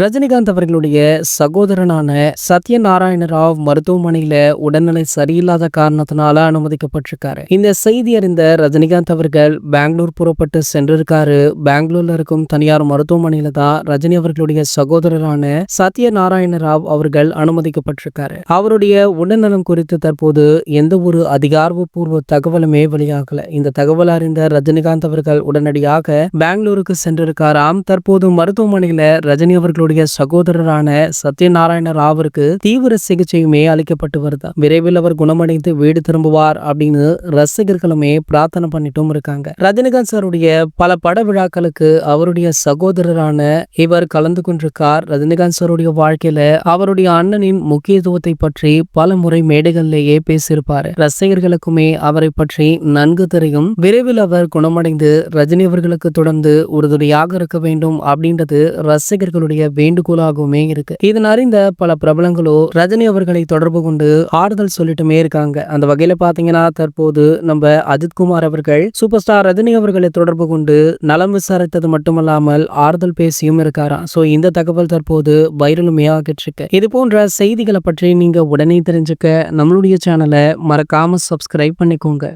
ரஜினிகாந்த் அவர்களுடைய சகோதரனான சத்யநாராயண ராவ் மருத்துவமனையில உடல்நிலை சரியில்லாத காரணத்தினால அனுமதிக்கப்பட்டிருக்காரு. இந்த செய்தி அறிந்த ரஜினிகாந்த் அவர்கள் பெங்களூர் புறப்பட்டு சென்றிருக்காரு. பெங்களூர்ல இருக்கும் தனியார் மருத்துவமனையில தான் ரஜினி அவர்களுடைய சகோதரரான சத்யநாராயண ராவ் அவர்கள் அனுமதிக்கப்பட்டிருக்காரு. அவருடைய உடல்நலம் குறித்து தற்போது எந்த ஒரு அதிகாரப்பூர்வ தகவலுமே வெளியாகல. இந்த தகவல் அறிந்த ரஜினிகாந்த் அவர்கள் உடனடியாக பெங்களூருக்கு சென்றிருக்காராம். தற்போது மருத்துவமனையில ரஜினி அவர்கள் அவர்களுடைய சகோதரரான சத்யநாராயண ராவிற்கு தீவிர சிகிச்சையுமே அளிக்கப்பட்டு வருது. விரைவில் அவர் குணமடைந்து வீடு திரும்புவார் அப்படின்னு ரசிகர்களுமே பிரார்த்தனை பண்ணிட்டும் இருக்காங்க. ரஜினிகாந்த் சாருடைய பல பட விழாக்களுக்கு அவருடைய சகோதரரான இவர் கலந்து கொண்டிருக்கார். ரஜினிகாந்த் சாருடைய வாழ்க்கையில அவருடைய அண்ணனின் முக்கியத்துவத்தை பற்றி பல முறை மேடைகள்லேயே பேசியிருப்பார். ரசிகர்களுக்குமே அவரை பற்றி நன்கு தெரியும். விரைவில் அவர் குணமடைந்து ரஜினி அவர்களுக்கு தொடர்ந்து உறுதுணையாக இருக்க வேண்டும் அப்படின்றது ரசிகர்களுடைய வேண்டுகோளாகவுமே இருக்கு. இதன் அறிந்த பல பிரபலங்களோ ரஜினி அவர்களை தொடர்பு கொண்டு ஆறுதல் சொல்லிட்டுமே இருக்காங்க. அந்த வகையில பாத்தீங்கன்னா தற்போது நம்ம அஜித்குமார் அவர்கள் சூப்பர் ஸ்டார் ரஜினி அவர்களை தொடர்பு கொண்டு நலம் விசாரித்தது மட்டுமல்லாமல் ஆறுதல் பேசியும் இருக்காராம். சோ இந்த தகவல் தற்போது வைரலுமே ஆகிட்டு இருக்கு. இது போன்ற செய்திகளை பற்றி நீங்க உடனே தெரிஞ்சுக்க நம்மளுடைய சேனலை மறக்காம சப்ஸ்கிரைப் பண்ணிக்கோங்க.